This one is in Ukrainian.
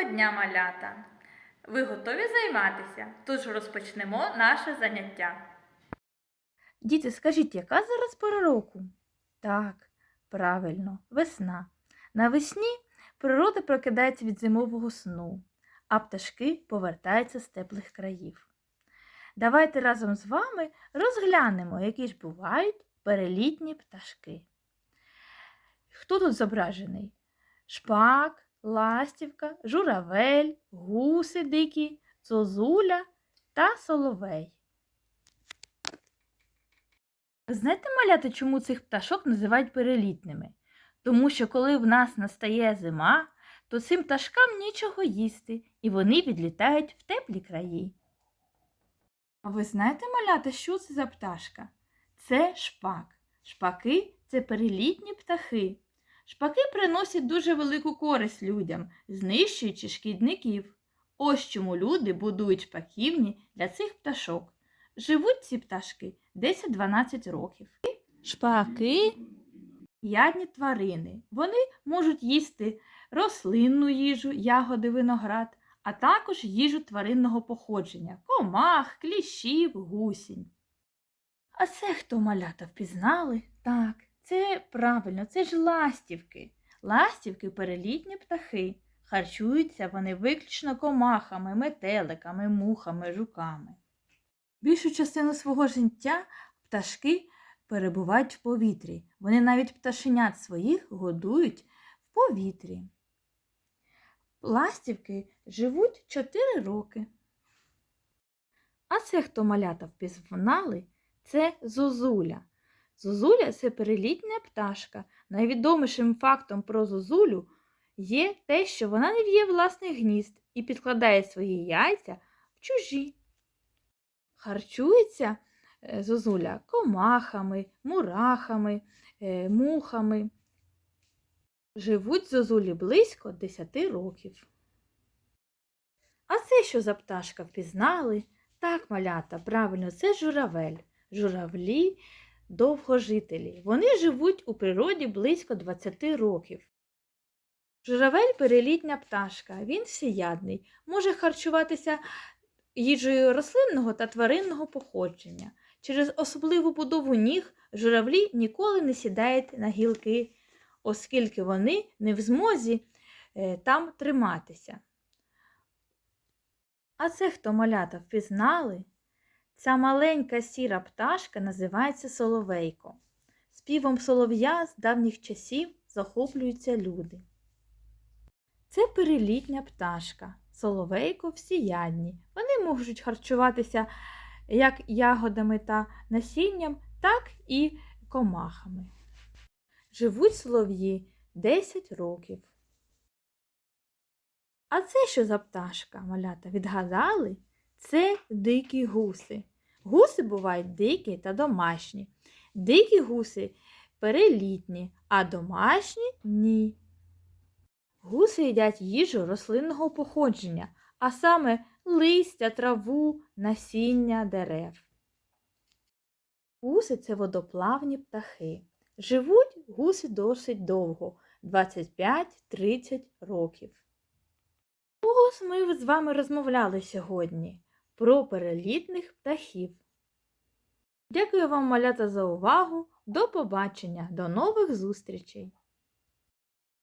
Доброго дня, малята! Ви готові займатися? Тож розпочнемо наше заняття. Діти, скажіть, яка зараз пора року? Так, правильно, весна. Навесні природа прокидається від зимового сну, а пташки повертаються з теплих країв. Давайте разом з вами розглянемо, які ж бувають перелітні пташки. Хто тут зображений? Шпак, ластівка, журавель, гуси дикі, зозуля та соловей. Знаєте, маляти, чому цих пташок називають перелітними? Тому що коли в нас настає зима, то цим пташкам нічого їсти, і вони відлітають в теплі краї. А ви знаєте, малята, що це за пташка? Це шпак. Шпаки це перелітні птахи. Шпаки приносять дуже велику користь людям, знищуючи шкідників. Ось чому люди будують шпаківні для цих пташок. Живуть ці пташки 10-12 років. Шпаки ядні тварини. Вони можуть їсти рослинну їжу, ягоди, виноград, а також їжу тваринного походження комах, кліщів, гусінь. А це хто малята впізнали? Так, це правильно, це ж ластівки. Ластівки перелітні птахи. Харчуються вони виключно комахами, метеликами, мухами, жуками. Більшу частину свого життя пташки перебувають в повітрі. Вони навіть пташенят своїх годують в повітрі. Ластівки живуть 4 роки. А це хто малята впізнали? Це зозуля. Зозуля це перелітня пташка. Найвідомішим фактом про зозулю є те, що вона не в'є власних гнізд і підкладає свої яйця в чужі. Харчується е, зозуля комахами, мурахами, е, мухами. Живуть зозулі близько 10 років. А це що за пташка впізнали? Так, малята, правильно, це журавель. Журавлі довгожителі. Вони живуть у природі близько 20 років. Журавель перелітня пташка, він всеядний, може харчуватися їжею рослинного та тваринного походження. Через особливу будову ніг журавлі ніколи не сідають на гілки, оскільки вони не в змозі е, там триматися. А це хто малята впізнали? Ця маленька сіра пташка називається соловейко. Співом солов'я з давніх часів захоплюються люди. Це перелітня пташка. Соловейко всіядні. Вони можуть харчуватися як ягодами та насінням, так і комахами. Живуть солов'ї 10 років. А це що за пташка, малята, відгадали? Це дикі гуси. Гуси бувають дикі та домашні. Дикі гуси перелітні, а домашні ні. Гуси їдять їжу рослинного походження, а саме листя, траву, насіння дерев. Гуси це водоплавні птахи. Живуть гуси досить довго 25-30 років. Ось ми з вами розмовляли сьогодні про перелітних птахів. Дякую вам, малята, за увагу. До побачення, до нових зустрічей!